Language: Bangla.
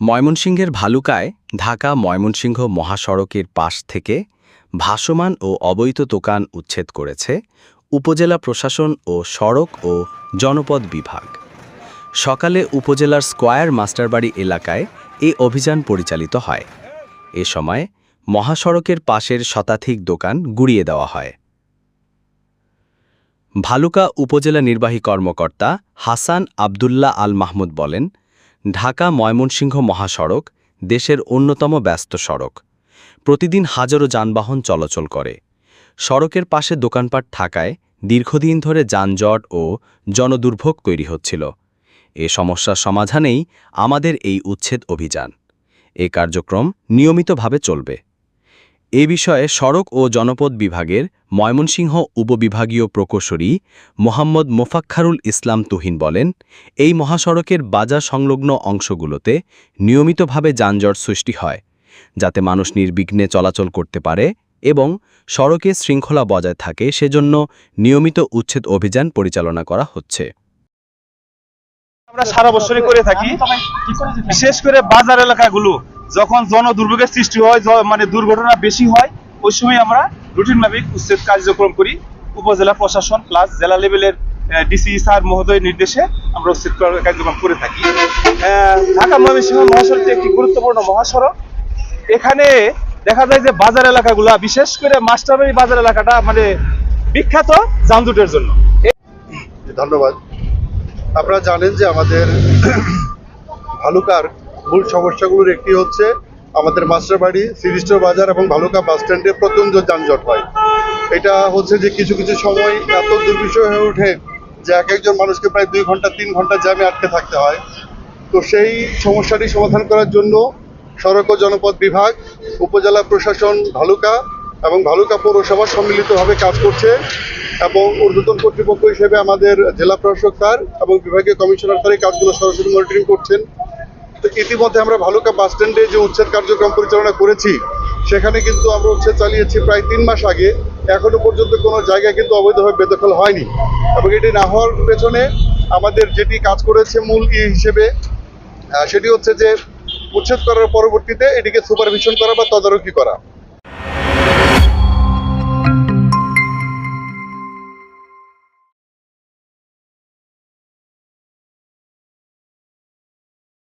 ময়মনসিংহের ভালুকায় ঢাকা ময়মনসিংহ মহাসড়কের পাশ থেকে ভাসমান ও অবৈধ দোকান উচ্ছেদ করেছে উপজেলা প্রশাসন ও সড়ক ও জনপদ বিভাগ। সকালে উপজেলার স্কয়ার মাস্টারবাড়ি এলাকায় এ অভিযান পরিচালিত হয়। এ সময় মহাসড়কের পাশের শতাধিক দোকান গুড়িয়ে দেওয়া হয়। ভালুকা উপজেলা নির্বাহী কর্মকর্তা হাসান আবদুল্লাহ আল মাহমুদ বলেন ঢাকা ময়মনসিংহ মহাসড়ক দেশের অন্যতম ব্যস্ত সড়ক। প্রতিদিন হাজারো যানবাহন চলাচল করে। সড়কের পাশে দোকানপাট থাকায় দীর্ঘদিন ধরে যানজট ও জনদুর্ভোগ তৈরি হচ্ছিল। এ সমস্যার সমাধানেই আমাদের এই উচ্ছেদ অভিযান। এ কার্যক্রম নিয়মিতভাবে চলবে। এ বিষয়ে সড়ক ও জনপদ বিভাগের ময়মনসিংহ উপবিভাগীয় প্রকৌশলী মোহাম্মদ মোফাক্ষারুল ইসলাম তুহিন বলেন, এই মহাসড়কের বাজার সংলগ্ন অংশগুলোতে নিয়মিতভাবে যানজট সৃষ্টি হয়, যাতে মানুষ নির্বিঘ্নে চলাচল করতে পারে এবং সড়কে শৃঙ্খলা বজায় থাকে, সেজন্য নিয়মিত উচ্ছেদ অভিযান পরিচালনা করা হচ্ছে। আমরা সারা বছরই করে থাকি, বিশেষ করে বাজার এলাকাগুলো। যখন জনদুর্ভোগের সৃষ্টি হয় মানে দুর্ঘটনা বেশি হয়, ওই সময় আমরা রুটিন মাফিক উচ্ছেদ কার্যক্রম করি। উপজেলা প্রশাসন প্লাস জেলা লেভেলের ডিসি স্যার মহোদয়ের নির্দেশে আমরা উচ্ছেদ কার্যক্রম করে থাকি। ঢাকা ময়মনসিংহ মহাসড়কটি একটি গুরুত্বপূর্ণ মহাসড়ক। এখানে দেখা যায় যে বাজার এলাকাগুলা, বিশেষ করে মাস্টারবাড়ি বাজার এলাকাটা মানে বিখ্যাত যানজটের জন্য। ধন্যবাদ। আপনারা জানেন যে আমাদের ভালুকার মূল সমস্যাগুলোর একটি হচ্ছে আমাদের মাস্টারবাড়ি সিরিস্টোর বাজার এবং ভালুকা বাস স্ট্যান্ডে প্রচণ্ড যানজট হয়। এটা হচ্ছে যে কিছু কিছু সময় এত দুর্বিষয় হয়ে ওঠে যে এক একজন মানুষকে প্রায় দুই ঘণ্টা, তিন ঘণ্টা জ্যামে আটকে থাকতে হয়। তো সেই সমস্যাটি সমাধান করার জন্য সড়ক ও জনপদ বিভাগ, উপজেলা প্রশাসন, ভালুকা এবং ভালুকা পৌরসভা সম্মিলিতভাবে কাজ করছে এবং ঊর্ধ্বতন কর্তৃপক্ষ হিসেবে আমাদের জেলা প্রশাসক স্যার এবং বিভাগীয় কমিশনার স্যার এই কাজগুলো সরাসরি মনিটরিং করছেন। ইতিমধ্যে আমরা ভালুকা বাস স্ট্যান্ডে যে উচ্ছেদ কার্যক্রম পরিচালনা করেছি, সেখানে কিন্তু আমরা উচ্ছেদ চালিয়েছি প্রায় তিন মাস আগে। এখনও পর্যন্ত কোনো জায়গায় কিন্তু অবৈধভাবে বেদখল হয়নি। এবং এটি না হওয়ার পেছনে আমাদের যেটি কাজ করেছে মূল ই হিসেবে সেটি হচ্ছে যে উচ্ছেদ করার পরবর্তীতে এটিকে সুপারভিশন করা বা তদারকি করা।